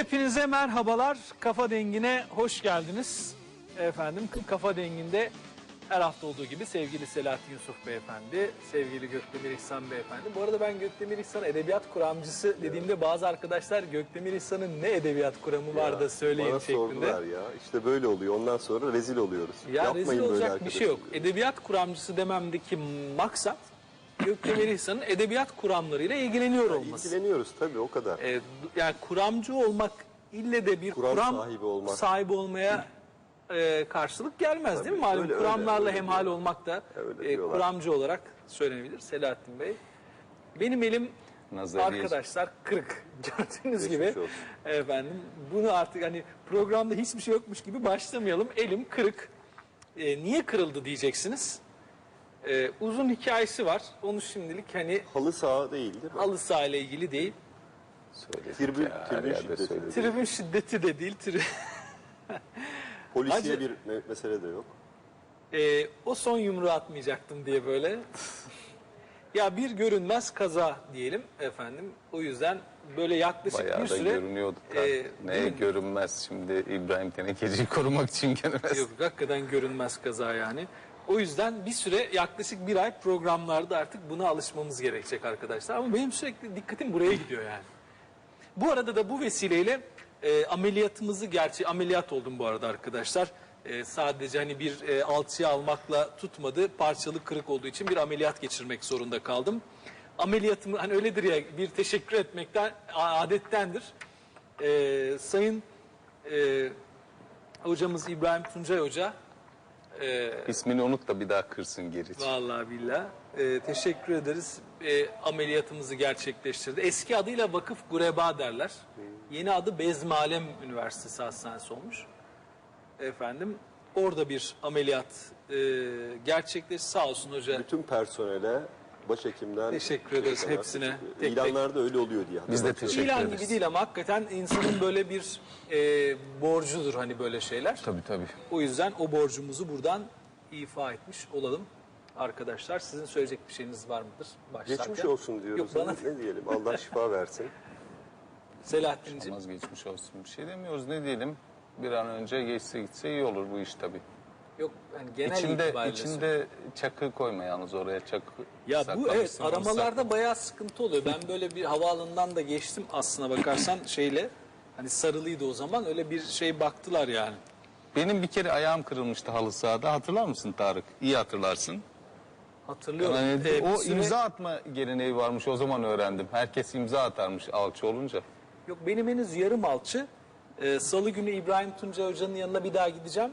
Hepinize merhabalar. Kafa Dengi'ne hoş geldiniz. Efendim Kafa Dengi'nde her hafta olduğu gibi sevgili Selahattin Yusuf Beyefendi, sevgili Gökdemir İhsan Beyefendi. Bu arada ben Gökdemir İhsan edebiyat kuramcısı dediğimde bazı arkadaşlar Gökdemir İhsan'ın ne edebiyat kuramı var da söyleyin Bana şeklinde. sordular ya. İşte böyle oluyor. Ondan sonra rezil oluyoruz. Ya Yapmayın rezil böyle olacak bir şey yok. Edebiyat kuramcısı dememdeki maksat Gökdemir İhsan'ın edebiyat kuramlarıyla ilgileniyor olması. İlgileniyoruz tabii o kadar. E, yani kuramcı olmak ille de bir Kuram kuram, sahibi olmak. sahibi olmaya e, karşılık gelmez değil mi? Malum öyle, öyle, kuramlarla öyle hemhal diyorlar. olmak da Öyle e, kuramcı olarak söylenebilir Selahattin Bey. Benim elim Nazariye. arkadaşlar kırık. Gördüğünüz Geçmiş gibi olsun. efendim bunu artık hani programda hiçbir şey yokmuş gibi başlamayalım. Elim kırık. E, niye kırıldı diyeceksiniz. E, uzun hikayesi var. Onu şimdilik hani Halı saha değil değil mi? halı saha ile ilgili değil. Söyledik Tribün- ya, her tribün yerde şiddeti. söyledik. Tribün şiddeti de değil. Tri... Polisiye Hacı- bir me- mesele de yok. Ee, o son yumruğu atmayacaktım diye böyle. ya bir görünmez kaza diyelim efendim. O yüzden böyle yaklaşık Bayağı bir da süre... görünüyorduk da. e, ne değil mi? görünmez şimdi İbrahim Tenekeci'yi korumak için görünmez. Yok hakikaten görünmez kaza yani. O yüzden bir süre yaklaşık bir ay programlarda artık buna alışmamız gerekecek arkadaşlar. Ama benim sürekli dikkatim buraya gidiyor yani. Bu arada da bu vesileyle e, ameliyatımızı gerçi ameliyat oldum bu arada arkadaşlar. E, sadece hani bir e, alçıya almakla tutmadı. Parçalı kırık olduğu için bir ameliyat geçirmek zorunda kaldım. Ameliyatımı hani öyledir ya bir teşekkür etmekten adettendir. E, sayın e, hocamız İbrahim Tuncay Hoca e, İsmini unut da bir daha kırsın geri. Vallahi billah. Ee, teşekkür ederiz. Ee, ameliyatımızı gerçekleştirdi. Eski adıyla Vakıf Gureba derler. Yeni adı Bezmalem Üniversitesi Hastanesi olmuş. Efendim orada bir ameliyat e, gerçekleşti. Sağ olsun hoca. Bütün personele, başhekimden... Teşekkür ederiz kadar hepsine. teşekkür- Tek tek. İlanlarda öyle oluyor diye. Biz de teşekkür İlan ederiz. gibi değil ama hakikaten insanın böyle bir e, borcudur hani böyle şeyler. Tabii tabii. O yüzden o borcumuzu buradan ifa etmiş olalım. Arkadaşlar sizin söyleyecek bir şeyiniz var mıdır? Başlarken? Geçmiş olsun diyoruz. Yok bana Ne diyelim? Allah şifa versin. Selahattin'ciğim. Geçmiş olsun. Bir şey demiyoruz ne diyelim. Bir an önce geçse gitse iyi olur bu iş tabii. Yok yani genel içinde itibariyle içinde çakı koyma yalnız oraya çakı. Ya bu evet aramalarda bayağı sıkıntı oluyor. Ben böyle bir havaalanından da geçtim aslına bakarsan şeyle. Hani sarılıydı o zaman öyle bir şey baktılar yani. Benim bir kere ayağım kırılmıştı halı sahada. Hatırlar mısın Tarık? İyi hatırlarsın. Hatırlıyorum. Yani Ee, o süre- imza atma geleneği varmış o zaman öğrendim. Herkes imza atarmış alçı olunca. Yok benim henüz yarım alçı. Ee, Salı günü İbrahim Tunca Hoca'nın yanına bir daha gideceğim.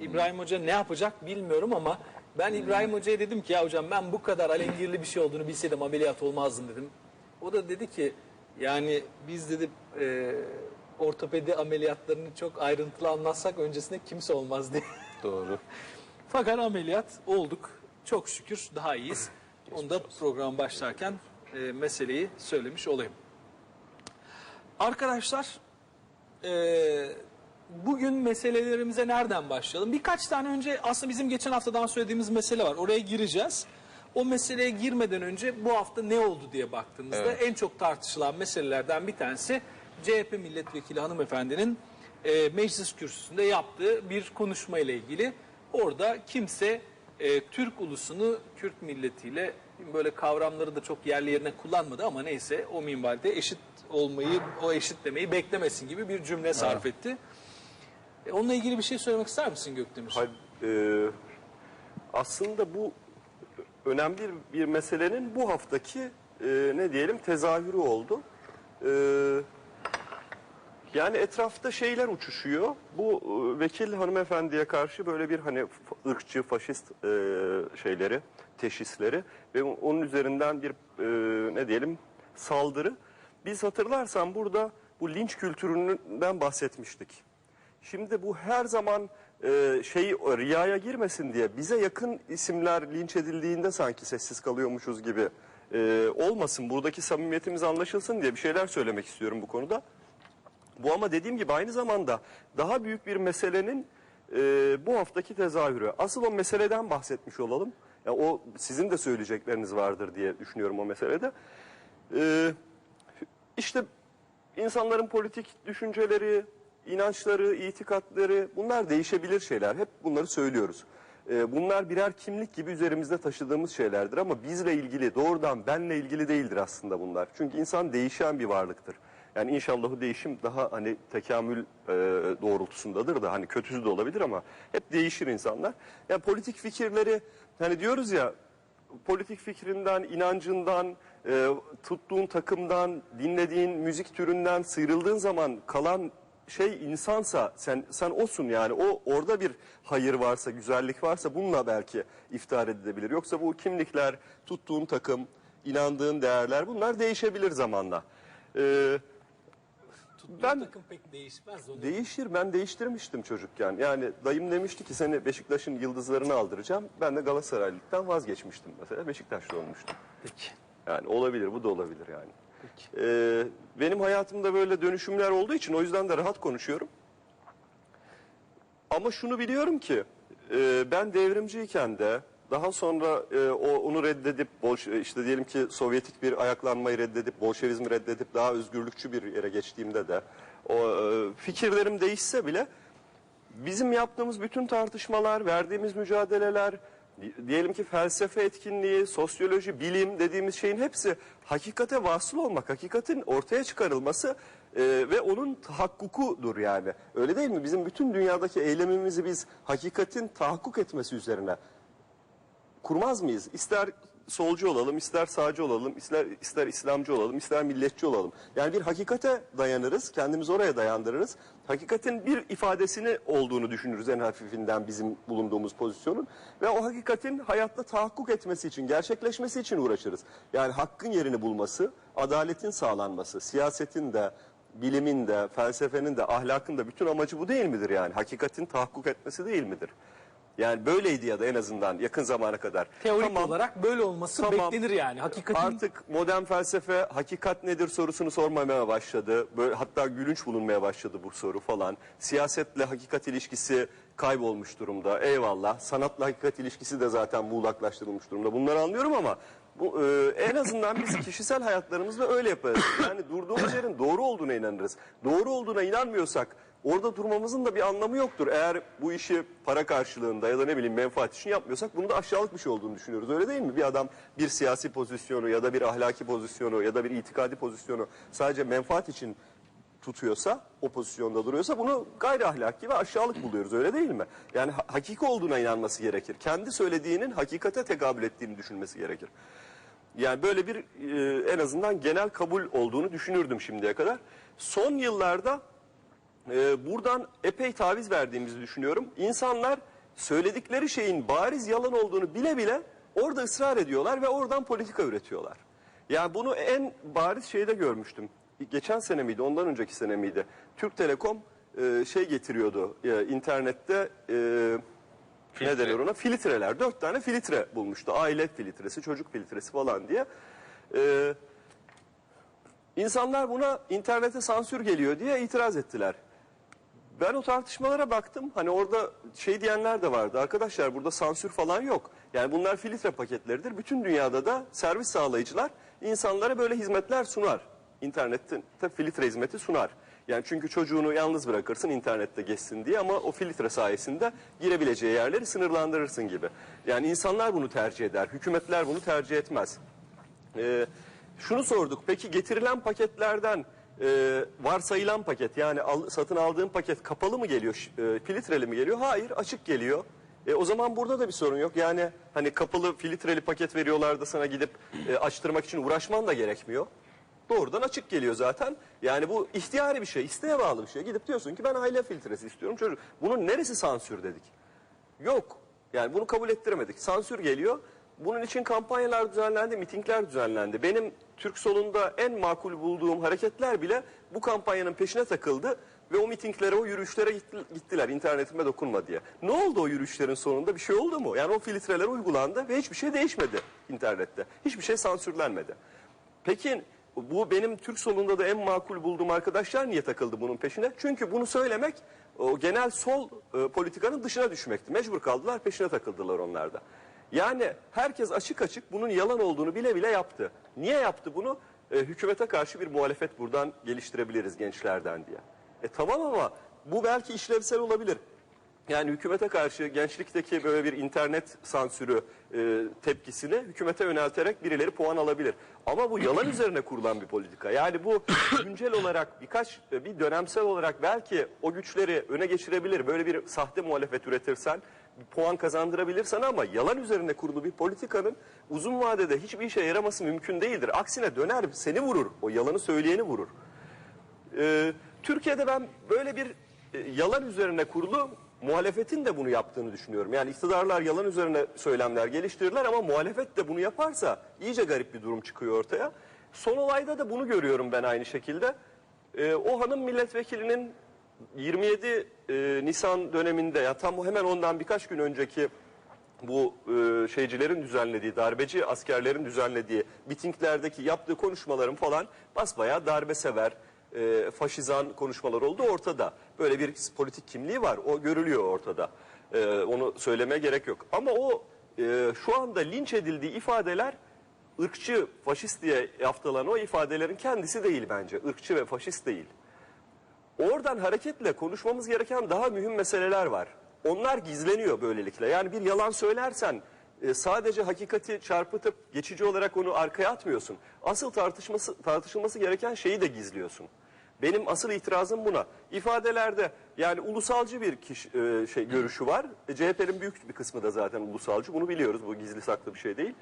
İbrahim Hoca ne yapacak bilmiyorum ama ben İbrahim Hoca'ya dedim ki ya hocam ben bu kadar alengirli bir şey olduğunu bilseydim ameliyat olmazdım dedim. O da dedi ki yani biz dedi e, ortopedi ameliyatlarını çok ayrıntılı anlatsak öncesinde kimse olmaz diye. Doğru. Fakat ameliyat olduk. Çok şükür daha iyiyiz. Onu da program başlarken e, meseleyi söylemiş olayım. Arkadaşlar e, bugün meselelerimize nereden başlayalım? Birkaç tane önce aslında bizim geçen haftadan söylediğimiz mesele var. Oraya gireceğiz. O meseleye girmeden önce bu hafta ne oldu diye baktığımızda Evet. en çok tartışılan meselelerden bir tanesi CHP milletvekili hanımefendinin e, meclis kürsüsünde yaptığı bir konuşma ile ilgili. Orada kimse e, Türk ulusunu Kürt milletiyle böyle kavramları da çok yerli yerine kullanmadı ama neyse o minvalde eşit olmayı, o eşitlemeyi beklemesin gibi bir cümle sarf etti. E, onunla ilgili bir şey söylemek ister misin Gökdemir? Hayır, e, aslında bu önemli bir meselenin bu haftaki e, ne diyelim tezahürü oldu. E, yani etrafta şeyler uçuşuyor. Bu e, vekil hanımefendiye karşı böyle bir hani ırkçı, faşist e, şeyleri, teşhisleri ve onun üzerinden bir e, ne diyelim saldırı. Biz hatırlarsan burada bu linç kültüründen bahsetmiştik. Şimdi bu her zaman e, şey riyaya girmesin diye bize yakın isimler linç edildiğinde sanki sessiz kalıyormuşuz gibi e, olmasın. Buradaki samimiyetimiz anlaşılsın diye bir şeyler söylemek istiyorum bu konuda. Bu ama dediğim gibi aynı zamanda daha büyük bir meselenin e, bu haftaki tezahürü. Asıl o meseleden bahsetmiş olalım. Ya o sizin de söyleyecekleriniz vardır diye düşünüyorum o meselede. E, işte insanların politik düşünceleri, inançları, itikatları bunlar değişebilir şeyler. Hep bunları söylüyoruz. Ee, bunlar birer kimlik gibi üzerimizde taşıdığımız şeylerdir ama bizle ilgili doğrudan benle ilgili değildir aslında bunlar. Çünkü insan değişen bir varlıktır. Yani inşallah o değişim daha hani tekamül e, doğrultusundadır da hani kötüsü de olabilir ama hep değişir insanlar. Yani politik fikirleri hani diyoruz ya politik fikrinden, inancından, e, tuttuğun takımdan, dinlediğin müzik türünden sıyrıldığın zaman kalan şey insansa sen sen osun yani o orada bir hayır varsa, güzellik varsa bununla belki iftihar edilebilir. Yoksa bu kimlikler, tuttuğun takım, inandığın değerler bunlar değişebilir zamanla. Ee, Tuttuğu Ben- takım pek değişmez. Onu Değişir. Ben değiştirmiştim çocukken. Yani dayım demişti ki seni Beşiktaş'ın yıldızlarını aldıracağım. Ben de Galatasaraylıktan vazgeçmiştim mesela. Beşiktaşlı olmuştum. Peki. Yani olabilir. Bu da olabilir yani. Ee, benim hayatımda böyle dönüşümler olduğu için o yüzden de rahat konuşuyorum. Ama şunu biliyorum ki e, ben devrimciyken de daha sonra e, o onu reddedip Bolş- işte diyelim ki Sovyetik bir ayaklanmayı reddedip Bolşevizmi reddedip daha özgürlükçü bir yere geçtiğimde de o e, fikirlerim değişse bile bizim yaptığımız bütün tartışmalar, verdiğimiz mücadeleler, diyelim ki felsefe etkinliği, sosyoloji, bilim dediğimiz şeyin hepsi hakikate vasıl olmak, hakikatin ortaya çıkarılması e, ve onun tahakkukudur yani. Öyle değil mi? Bizim bütün dünyadaki eylemimizi biz hakikatin tahakkuk etmesi üzerine kurmaz mıyız? İster solcu olalım, ister sağcı olalım, ister, ister İslamcı olalım, ister milletçi olalım. Yani bir hakikate dayanırız, kendimizi oraya dayandırırız. Hakikatin bir ifadesini olduğunu düşünürüz en hafifinden bizim bulunduğumuz pozisyonun. Ve o hakikatin hayatta tahakkuk etmesi için, gerçekleşmesi için uğraşırız. Yani hakkın yerini bulması, adaletin sağlanması, siyasetin de, bilimin de, felsefenin de, ahlakın da bütün amacı bu değil midir yani? Hakikatin tahakkuk etmesi değil midir? Yani böyleydi ya da en azından yakın zamana kadar. Teorik Tamam, olarak böyle olması Tamam. beklenir yani. Hakikatin Artık modern felsefe hakikat nedir sorusunu sormamaya başladı. Böyle, hatta gülünç bulunmaya başladı bu soru falan. Siyasetle hakikat ilişkisi kaybolmuş durumda. Eyvallah. Sanatla hakikat ilişkisi de zaten muğlaklaştırılmış durumda. Bunları anlıyorum ama bu e, en azından biz kişisel hayatlarımızda öyle yaparız. Yani durduğumuz yerin doğru olduğuna inanırız. Doğru olduğuna inanmıyorsak orada durmamızın da bir anlamı yoktur. Eğer bu işi para karşılığında ya da ne bileyim menfaat için yapmıyorsak bunun da aşağılık bir şey olduğunu düşünüyoruz. Öyle değil mi? Bir adam bir siyasi pozisyonu ya da bir ahlaki pozisyonu ya da bir itikadi pozisyonu sadece menfaat için tutuyorsa, o pozisyonda duruyorsa bunu gayri ahlaki ve aşağılık buluyoruz öyle değil mi? Yani ha- hakiki olduğuna inanması gerekir. Kendi söylediğinin hakikate tekabül ettiğini düşünmesi gerekir. Yani böyle bir e, en azından genel kabul olduğunu düşünürdüm şimdiye kadar. Son yıllarda e, buradan epey taviz verdiğimizi düşünüyorum. İnsanlar söyledikleri şeyin bariz yalan olduğunu bile bile orada ısrar ediyorlar ve oradan politika üretiyorlar. Yani bunu en bariz şeyde görmüştüm. Geçen sene miydi, ondan önceki sene miydi? Türk Telekom e, şey getiriyordu e, internette e, ne Filtre. derler ona? Filtreler. Dört tane filtre bulmuştu. Aile filtresi, çocuk filtresi falan diye. E, İnsanlar buna internete sansür geliyor diye itiraz ettiler. Ben o tartışmalara baktım. Hani orada şey diyenler de vardı. Arkadaşlar burada sansür falan yok. Yani bunlar filtre paketleridir. Bütün dünyada da servis sağlayıcılar insanlara böyle hizmetler sunar. İnternette filtre hizmeti sunar. Yani çünkü çocuğunu yalnız bırakırsın internette geçsin diye ama o filtre sayesinde girebileceği yerleri sınırlandırırsın gibi. Yani insanlar bunu tercih eder. Hükümetler bunu tercih etmez. Ee, şunu sorduk. Peki getirilen paketlerden e, varsayılan paket yani al- satın aldığın paket kapalı mı geliyor, e, filtreli mi geliyor? Hayır, açık geliyor. E, o zaman burada da bir sorun yok. Yani hani kapalı filtreli paket veriyorlar da sana gidip e, açtırmak için uğraşman da gerekmiyor. Doğrudan açık geliyor zaten. Yani bu ihtiyari bir şey, isteğe bağlı bir şey. Gidip diyorsun ki ben aile filtresi istiyorum çocuk. Bunun neresi sansür dedik? Yok. Yani bunu kabul ettiremedik. Sansür geliyor. Bunun için kampanyalar düzenlendi, mitingler düzenlendi. Benim Türk solunda en makul bulduğum hareketler bile bu kampanyanın peşine takıldı ve o mitinglere, o yürüyüşlere gitti- gittiler internetime dokunma diye. Ne oldu o yürüyüşlerin sonunda? Bir şey oldu mu? Yani o filtreler uygulandı ve hiçbir şey değişmedi internette. Hiçbir şey sansürlenmedi. Peki bu benim Türk solunda da en makul bulduğum arkadaşlar niye takıldı bunun peşine? Çünkü bunu söylemek o genel sol e, politikanın dışına düşmekti. Mecbur kaldılar peşine takıldılar onlar da. Yani herkes açık açık bunun yalan olduğunu bile bile yaptı. Niye yaptı bunu? e, hükümete karşı bir muhalefet buradan geliştirebiliriz gençlerden diye. E tamam ama bu belki işlevsel olabilir. Yani hükümete karşı gençlikteki böyle bir internet sansürü e, tepkisini hükümete yönelterek birileri puan alabilir. Ama bu yalan üzerine kurulan bir politika. Yani bu güncel olarak birkaç e, bir dönemsel olarak belki o güçleri öne geçirebilir. Böyle bir sahte muhalefet üretirsen bir puan kazandırabilirsen ama yalan üzerine kurulu bir politikanın uzun vadede hiçbir işe yaraması mümkün değildir. Aksine döner seni vurur. O yalanı söyleyeni vurur. Ee, Türkiye'de ben böyle bir e, yalan üzerine kurulu muhalefetin de bunu yaptığını düşünüyorum. Yani iktidarlar yalan üzerine söylemler geliştirirler ama muhalefet de bunu yaparsa iyice garip bir durum çıkıyor ortaya. Son olayda da bunu görüyorum ben aynı şekilde. Ee, o hanım milletvekilinin 27 e, Nisan döneminde ya tam hemen ondan birkaç gün önceki bu e, şeycilerin düzenlediği, darbeci askerlerin düzenlediği mitinglerdeki yaptığı konuşmaların falan basbayağı darbe sever, e, faşizan konuşmalar oldu ortada. Böyle bir politik kimliği var, o görülüyor ortada. E, onu söylemeye gerek yok. Ama o e, şu anda linç edildiği ifadeler ırkçı, faşist diye yaftalan o ifadelerin kendisi değil bence. Irkçı ve faşist değil. Oradan hareketle konuşmamız gereken daha mühim meseleler var. Onlar gizleniyor böylelikle. Yani bir yalan söylersen e, sadece hakikati çarpıtıp geçici olarak onu arkaya atmıyorsun. Asıl tartışması tartışılması gereken şeyi de gizliyorsun. Benim asıl itirazım buna. İfadelerde yani ulusalcı bir kişi, e, şey görüşü var. E, CHP'nin büyük bir kısmı da zaten ulusalcı. Bunu biliyoruz. Bu gizli saklı bir şey değil.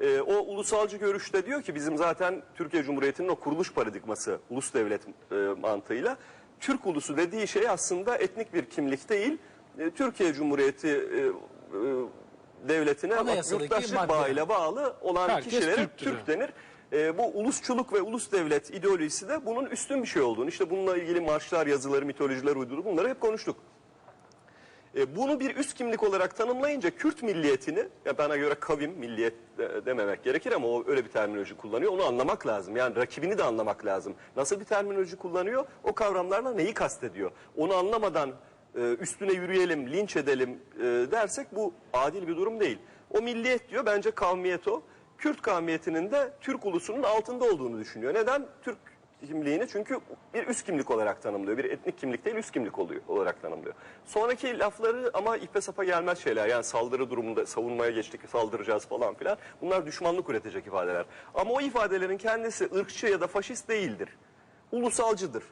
E, o ulusalcı görüşte diyor ki bizim zaten Türkiye Cumhuriyeti'nin o kuruluş paradigması ulus devlet e, mantığıyla Türk ulusu dediği şey aslında etnik bir kimlik değil. E, Türkiye Cumhuriyeti e, e, devletine yurttaşlık bağıyla bağlı olan Herkes kişilere Türktür. Türk denir. E, bu ulusçuluk ve ulus devlet ideolojisi de bunun üstün bir şey olduğunu, işte bununla ilgili marşlar, yazıları, mitolojiler uydurdu. Bunları hep konuştuk. E, bunu bir üst kimlik olarak tanımlayınca Kürt milliyetini, ya bana göre kavim milliyet de- dememek gerekir ama o öyle bir terminoloji kullanıyor. Onu anlamak lazım. Yani rakibini de anlamak lazım. Nasıl bir terminoloji kullanıyor? O kavramlarla neyi kastediyor? Onu anlamadan e, üstüne yürüyelim, linç edelim e, dersek bu adil bir durum değil. O milliyet diyor, bence kavmiyet o. Kürt kavmiyetinin de Türk ulusunun altında olduğunu düşünüyor. Neden? Türk kimliğini çünkü bir üst kimlik olarak tanımlıyor. Bir etnik kimlik değil üst kimlik oluyor, olarak tanımlıyor. Sonraki lafları ama ipe sapa gelmez şeyler. Yani saldırı durumunda savunmaya geçtik saldıracağız falan filan. Bunlar düşmanlık üretecek ifadeler. Ama o ifadelerin kendisi ırkçı ya da faşist değildir. Ulusalcıdır.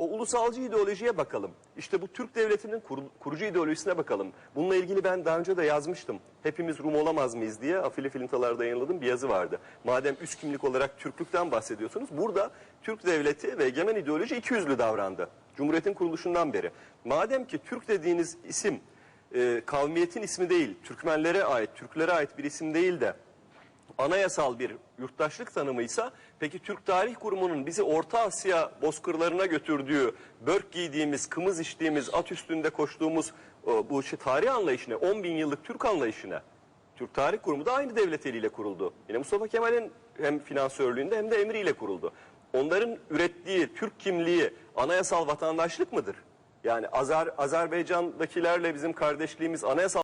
O ulusalcı ideolojiye bakalım. İşte bu Türk devletinin kur- kurucu ideolojisine bakalım. Bununla ilgili ben daha önce de yazmıştım. Hepimiz Rum olamaz mıyız diye afili filintalarda yayınladığım bir yazı vardı. Madem üst kimlik olarak Türklükten bahsediyorsunuz. Burada Türk devleti ve egemen ideoloji iki yüzlü davrandı. Cumhuriyetin kuruluşundan beri. Madem ki Türk dediğiniz isim e, kavmiyetin ismi değil, Türkmenlere ait, Türklere ait bir isim değil de anayasal bir yurttaşlık tanımıysa peki Türk Tarih Kurumu'nun bizi Orta Asya bozkırlarına götürdüğü, börk giydiğimiz, kımız içtiğimiz, at üstünde koştuğumuz o, bu şey, tarih anlayışına, 10 bin yıllık Türk anlayışına Türk Tarih Kurumu da aynı devlet eliyle kuruldu. Yine Mustafa Kemal'in hem finansörlüğünde hem de emriyle kuruldu. Onların ürettiği Türk kimliği anayasal vatandaşlık mıdır? Yani Azer, Azerbaycan'dakilerle bizim kardeşliğimiz anayasal